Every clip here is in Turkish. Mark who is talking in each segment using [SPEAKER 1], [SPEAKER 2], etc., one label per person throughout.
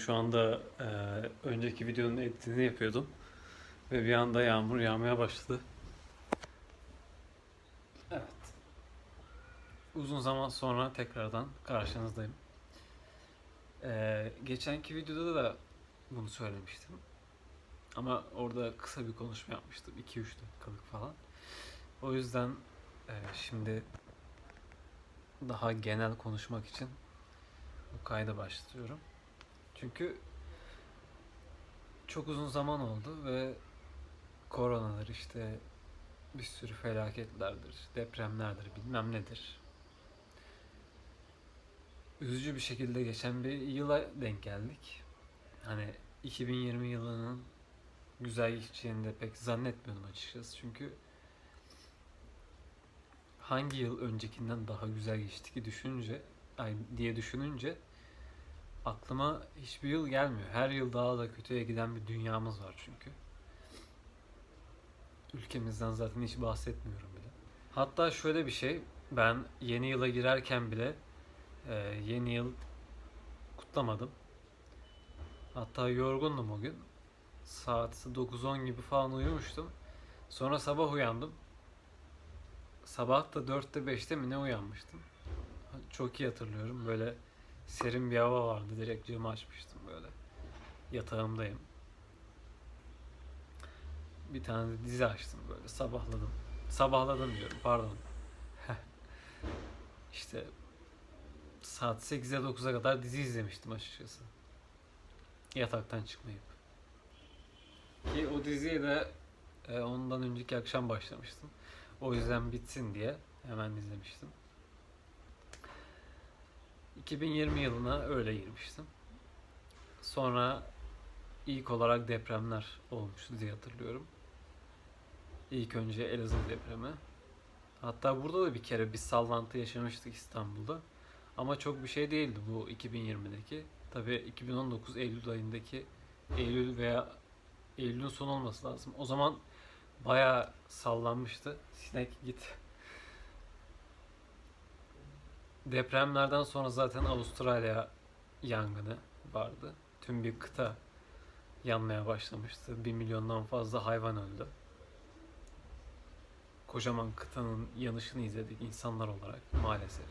[SPEAKER 1] Şu anda e, önceki videonun editini yapıyordum. Ve bir anda yağmur yağmaya başladı. Evet. Uzun zaman sonra tekrardan karşınızdayım. E, geçenki videoda da bunu söylemiştim. Ama orada kısa bir konuşma yapmıştım. 2-3 dakikalık falan. O yüzden e, şimdi daha genel konuşmak için bu kayda başlıyorum. Çünkü çok uzun zaman oldu ve koronadır işte bir sürü felaketlerdir, depremlerdir, bilmem nedir. Üzücü bir şekilde geçen bir yıla denk geldik. Hani 2020 yılının güzel geçeceğini de pek zannetmiyordum açıkçası. Çünkü hangi yıl öncekinden daha güzel geçti ki düşününce ay diye düşününce aklıma hiçbir yıl gelmiyor. Her yıl daha da kötüye giden bir dünyamız var çünkü. Ülkemizden zaten hiç bahsetmiyorum bile. Hatta şöyle bir şey, ben yeni yıla girerken bile e, yeni yıl kutlamadım. Hatta yorgundum o gün. Saat 9-10 gibi falan uyumuştum. Sonra sabah uyandım. Sabah da 4'te 5'te mi ne uyanmıştım. Çok iyi hatırlıyorum. Böyle serin bir hava vardı. Direkt camı açmıştım böyle. Yatağımdayım. Bir tane de dizi açtım böyle. Sabahladım. Sabahladım diyorum pardon. işte saat 8'e 9'a kadar dizi izlemiştim açıkçası. Yataktan çıkmayıp. Ki o diziye de e, ondan önceki akşam başlamıştım. O yüzden bitsin diye hemen izlemiştim. 2020 yılına öyle girmiştim. Sonra ilk olarak depremler olmuştu diye hatırlıyorum. İlk önce Elazığ depremi. Hatta burada da bir kere bir sallantı yaşamıştık İstanbul'da. Ama çok bir şey değildi bu 2020'deki. Tabii 2019 Eylül ayındaki Eylül veya Eylül'ün son olması lazım. O zaman bayağı sallanmıştı. Sinek git. Depremlerden sonra zaten Avustralya yangını vardı. Tüm bir kıta yanmaya başlamıştı. Bir milyondan fazla hayvan öldü. Kocaman kıtanın yanışını izledik insanlar olarak maalesef.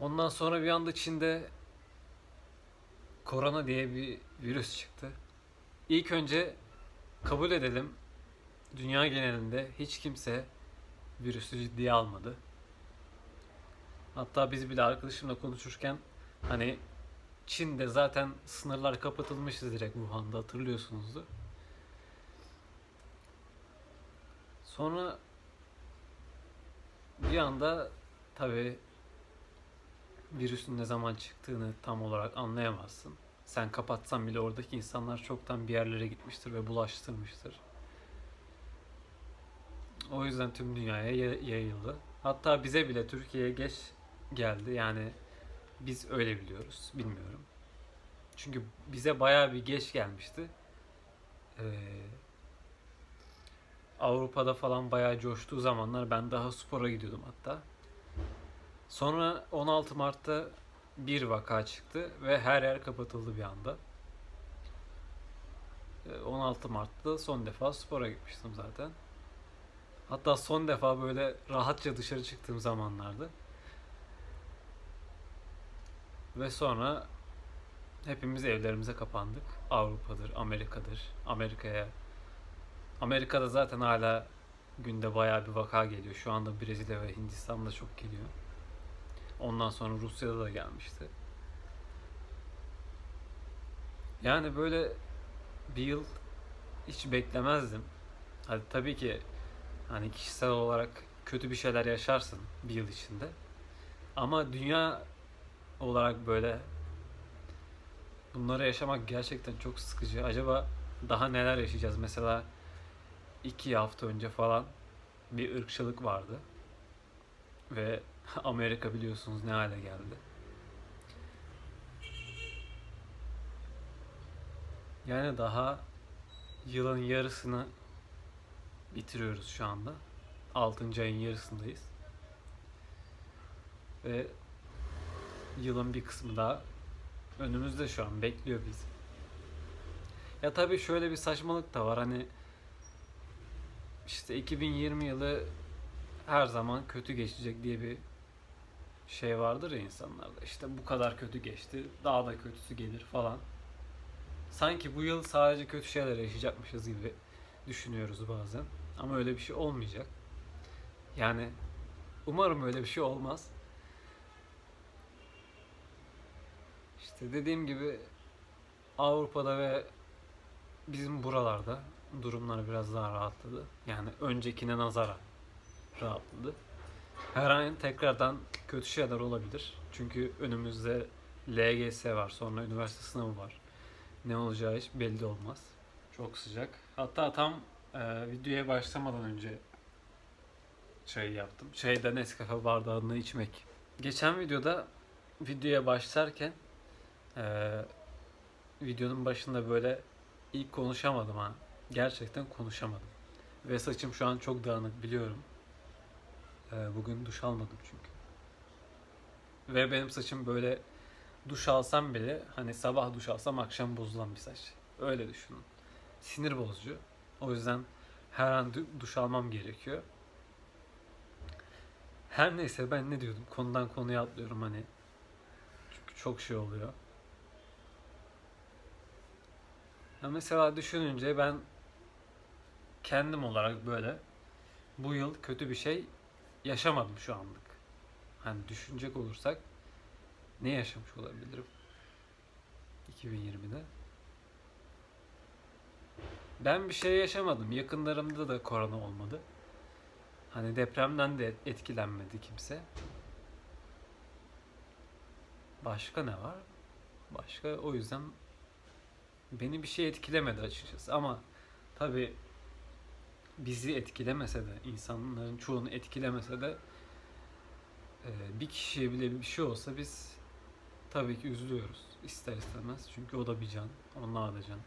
[SPEAKER 1] Ondan sonra bir anda Çin'de korona diye bir virüs çıktı. İlk önce kabul edelim dünya genelinde hiç kimse virüsü ciddiye almadı. Hatta biz bile arkadaşımla konuşurken hani Çin'de zaten sınırlar kapatılmıştı direkt Wuhan'da hatırlıyorsunuzdur. Sonra bir anda tabi virüsün ne zaman çıktığını tam olarak anlayamazsın. Sen kapatsan bile oradaki insanlar çoktan bir yerlere gitmiştir ve bulaştırmıştır. O yüzden tüm dünyaya yayıldı. Hatta bize bile Türkiye'ye geç geldi. Yani biz öyle biliyoruz. Bilmiyorum. Çünkü bize bayağı bir geç gelmişti. Ee, Avrupa'da falan bayağı coştuğu zamanlar ben daha spora gidiyordum hatta. Sonra 16 Mart'ta bir vaka çıktı ve her yer kapatıldı bir anda. 16 Mart'ta son defa spora gitmiştim zaten. Hatta son defa böyle rahatça dışarı çıktığım zamanlardı. Ve sonra hepimiz evlerimize kapandık. Avrupa'dır, Amerika'dır. Amerika'ya Amerika'da zaten hala günde bayağı bir vaka geliyor. Şu anda Brezilya ve Hindistan'da çok geliyor. Ondan sonra Rusya'da da gelmişti. Yani böyle bir yıl hiç beklemezdim. Hadi tabii ki hani kişisel olarak kötü bir şeyler yaşarsın bir yıl içinde. Ama dünya olarak böyle bunları yaşamak gerçekten çok sıkıcı. Acaba daha neler yaşayacağız? Mesela iki hafta önce falan bir ırkçılık vardı. Ve Amerika biliyorsunuz ne hale geldi. Yani daha yılın yarısını bitiriyoruz şu anda. 6. ayın yarısındayız. Ve yılın bir kısmı daha Önümüzde şu an bekliyor bizi. Ya tabii şöyle bir saçmalık da var hani işte 2020 yılı her zaman kötü geçecek diye bir şey vardır ya insanlarda. İşte bu kadar kötü geçti, daha da kötüsü gelir falan. Sanki bu yıl sadece kötü şeyler yaşayacakmışız gibi düşünüyoruz bazen. Ama öyle bir şey olmayacak. Yani umarım öyle bir şey olmaz. İşte dediğim gibi Avrupa'da ve bizim buralarda durumlar biraz daha rahatladı. Yani öncekine nazara rahatladı. Her an tekrardan kötü şeyler olabilir. Çünkü önümüzde LGS var, sonra üniversite sınavı var. Ne olacağı hiç belli olmaz. Çok sıcak. Hatta tam e, videoya başlamadan önce çayı yaptım. Çayda Nescafe bardağını içmek. Geçen videoda videoya başlarken e, videonun başında böyle ilk konuşamadım ha. Gerçekten konuşamadım. Ve saçım şu an çok dağınık biliyorum. E, bugün duş almadım çünkü. Ve benim saçım böyle duş alsam bile hani sabah duş alsam akşam bozulan bir saç. Öyle düşünün. Sinir bozucu. O yüzden her an du- duş almam gerekiyor. Her neyse ben ne diyordum? Konudan konuya atlıyorum hani. Çünkü çok şey oluyor. Ya mesela düşününce ben kendim olarak böyle bu yıl kötü bir şey yaşamadım şu anlık. Hani düşünecek olursak ne yaşamış olabilirim 2020'de? Ben bir şey yaşamadım. Yakınlarımda da korona olmadı. Hani depremden de etkilenmedi kimse. Başka ne var? Başka o yüzden beni bir şey etkilemedi açıkçası ama tabi bizi etkilemese de insanların çoğunu etkilemese de e, bir kişiye bile bir şey olsa biz tabii ki üzülüyoruz ister istemez. Çünkü o da bir can onlar da can.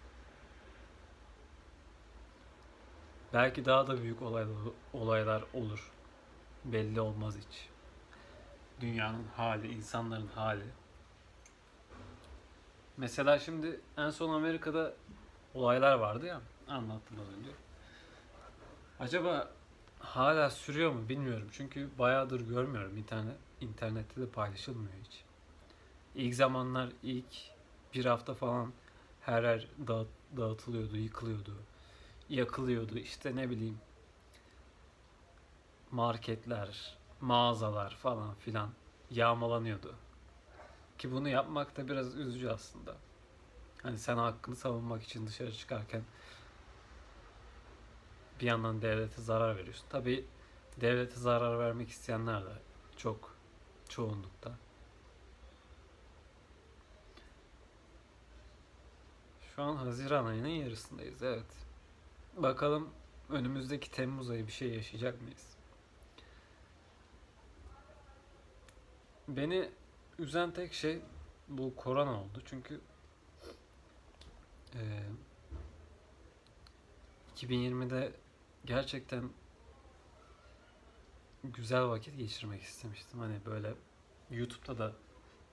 [SPEAKER 1] Belki daha da büyük olaylar, olaylar olur. Belli olmaz hiç. Dünyanın hali insanların hali Mesela şimdi en son Amerika'da olaylar vardı ya anlattım az önce. Acaba hala sürüyor mu bilmiyorum. Çünkü bayağıdır görmüyorum internet internette de paylaşılmıyor hiç. İlk zamanlar ilk bir hafta falan her yer dağıt, dağıtılıyordu, yıkılıyordu, yakılıyordu. İşte ne bileyim marketler, mağazalar falan filan yağmalanıyordu. Ki bunu yapmak da biraz üzücü aslında. Hani sen hakkını savunmak için dışarı çıkarken bir yandan devlete zarar veriyorsun. Tabi devlete zarar vermek isteyenler de çok çoğunlukta. Şu an Haziran ayının yarısındayız evet. Bakalım önümüzdeki Temmuz ayı bir şey yaşayacak mıyız? Beni üzen tek şey bu korona oldu. Çünkü e, 2020'de gerçekten güzel vakit geçirmek istemiştim. Hani böyle YouTube'da da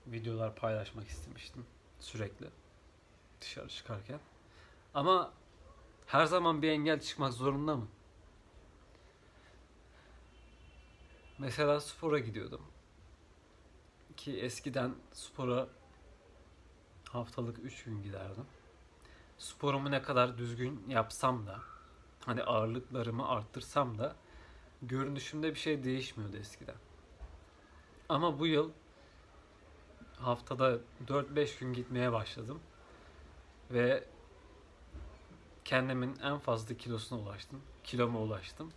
[SPEAKER 1] videolar paylaşmak istemiştim sürekli dışarı çıkarken. Ama her zaman bir engel çıkmak zorunda mı? Mesela spora gidiyordum ki eskiden spora haftalık 3 gün giderdim. Sporumu ne kadar düzgün yapsam da hani ağırlıklarımı arttırsam da görünüşümde bir şey değişmiyordu eskiden. Ama bu yıl haftada 4-5 gün gitmeye başladım. Ve kendimin en fazla kilosuna ulaştım. Kiloma ulaştım.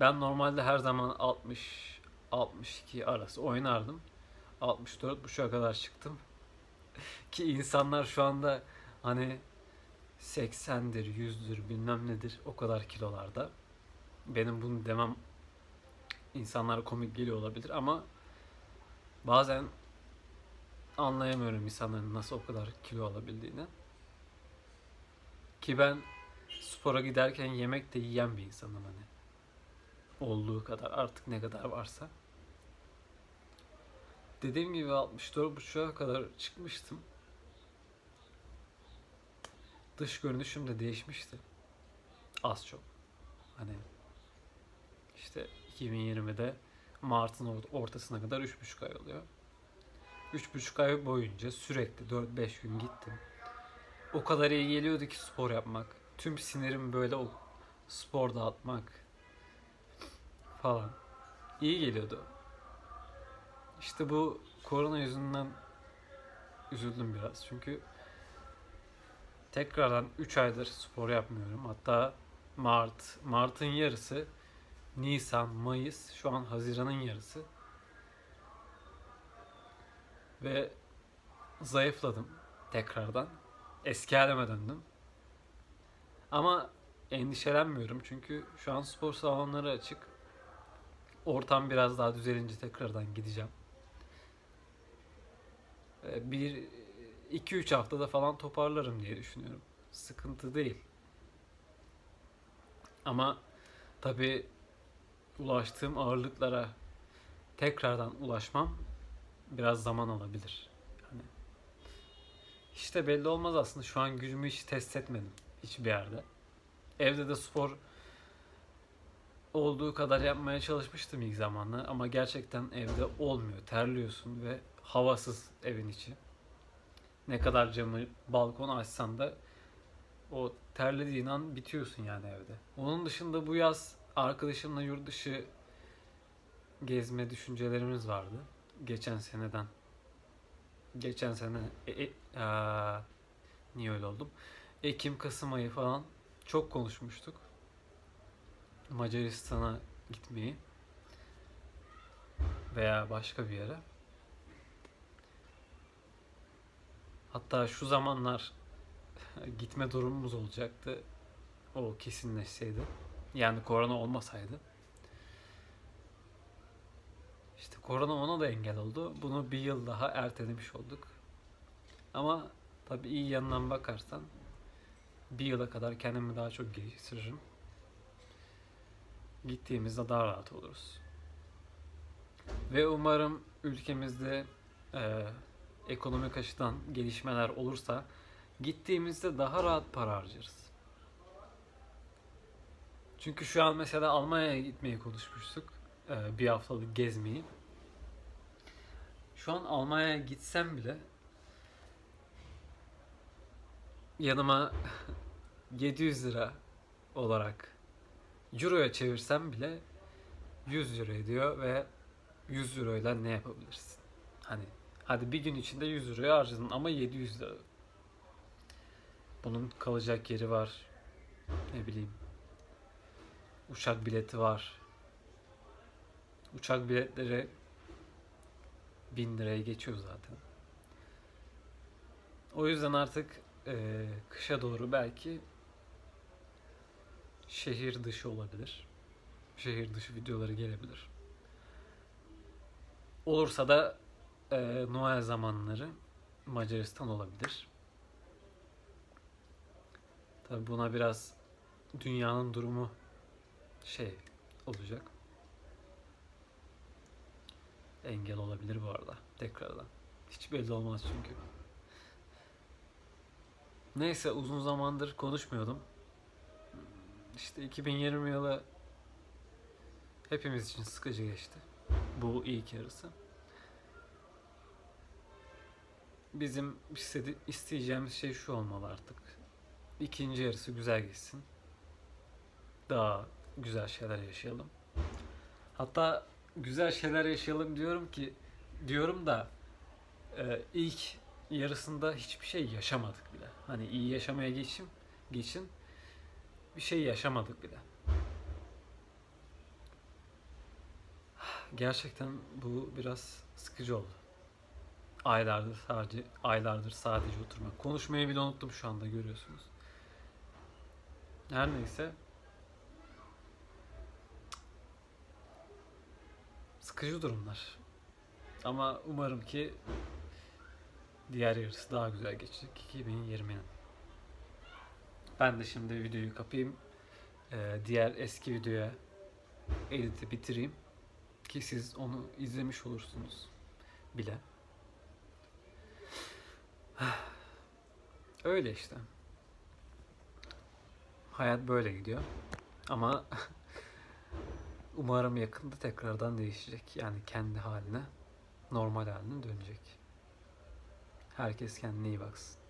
[SPEAKER 1] Ben normalde her zaman 60 62 arası oynardım. 64.5'a kadar çıktım. Ki insanlar şu anda hani 80'dir, 100'dür, bilmem nedir o kadar kilolarda. Benim bunu demem insanlara komik geliyor olabilir ama bazen anlayamıyorum insanların nasıl o kadar kilo alabildiğini. Ki ben spora giderken yemek de yiyen bir insanım hani. Olduğu kadar artık ne kadar varsa. Dediğim gibi 64.5'a kadar çıkmıştım. dış görünüşüm de değişmişti. Az çok. Hani işte 2020'de Mart'ın or- ortasına kadar 3,5 ay oluyor. 3,5 ay boyunca sürekli 4-5 gün gittim. O kadar iyi geliyordu ki spor yapmak. Tüm sinirim böyle o spor dağıtmak falan. İyi geliyordu. İşte bu korona yüzünden üzüldüm biraz. Çünkü tekrardan 3 aydır spor yapmıyorum. Hatta Mart, Mart'ın yarısı, Nisan, Mayıs, şu an Haziran'ın yarısı. Ve zayıfladım tekrardan. Eski halime döndüm. Ama endişelenmiyorum çünkü şu an spor salonları açık. Ortam biraz daha düzelince tekrardan gideceğim. Ee, Bir, iki üç haftada falan toparlarım diye düşünüyorum. Sıkıntı değil. Ama tabii ulaştığım ağırlıklara tekrardan ulaşmam biraz zaman alabilir. Hani işte belli olmaz aslında. Şu an gücümü hiç test etmedim hiçbir yerde. Evde de spor olduğu kadar yapmaya çalışmıştım ilk zamanla ama gerçekten evde olmuyor. Terliyorsun ve havasız evin içi. Ne kadar camı balkon açsan da o terlediğin an bitiyorsun yani evde. Onun dışında bu yaz arkadaşımla yurt dışı gezme düşüncelerimiz vardı. Geçen seneden. Geçen sene e, e, aa, niye öyle oldum? Ekim, Kasım ayı falan çok konuşmuştuk. Macaristan'a gitmeyi veya başka bir yere. Hatta şu zamanlar gitme durumumuz olacaktı. O kesinleşseydi. Yani korona olmasaydı. İşte korona ona da engel oldu. Bunu bir yıl daha ertelemiş olduk. Ama tabii iyi yanından bakarsan bir yıla kadar kendimi daha çok geliştiririm. Gittiğimizde daha rahat oluruz. Ve umarım ülkemizde e, ekonomik açıdan gelişmeler olursa gittiğimizde daha rahat para harcarız. Çünkü şu an mesela Almanya'ya gitmeyi konuşmuştuk. e, bir haftalık gezmeyi. Şu an Almanya'ya gitsem bile yanıma 700 lira olarak Euro'ya çevirsem bile 100 euro ediyor ve 100 euroyla ne yapabilirsin? Hani hadi bir gün içinde 100 euroyu harcadın ama 700 lira. Bunun kalacak yeri var. Ne bileyim. Uçak bileti var. Uçak biletleri 1000 liraya geçiyor zaten. O yüzden artık eee, kışa doğru belki şehir dışı olabilir. Şehir dışı videoları gelebilir. Olursa da eee Noel zamanları Macaristan olabilir. Tabi buna biraz dünyanın durumu şey olacak. Engel olabilir bu arada tekrardan. Hiç belli olmaz çünkü. Neyse uzun zamandır konuşmuyordum. İşte 2020 yılı hepimiz için sıkıcı geçti. Bu ilk yarısı. Bizim isteyeceğimiz şey şu olmalı artık. İkinci yarısı güzel geçsin. Daha güzel şeyler yaşayalım. Hatta güzel şeyler yaşayalım diyorum ki diyorum da e, ilk yarısında hiçbir şey yaşamadık bile. Hani iyi yaşamaya geçin, geçin bir şey yaşamadık bile. Gerçekten bu biraz sıkıcı oldu. Aylardır sadece aylardır sadece oturmak. Konuşmayı bile unuttum şu anda görüyorsunuz. Her neyse. Sıkıcı durumlar. Ama umarım ki diğer yarısı daha güzel geçecek 2020'nin. Ben de şimdi videoyu kapayım. Ee, diğer eski videoya editi bitireyim. Ki siz onu izlemiş olursunuz bile. Öyle işte. Hayat böyle gidiyor. Ama umarım yakında tekrardan değişecek. Yani kendi haline, normal haline dönecek. Herkes kendine iyi baksın.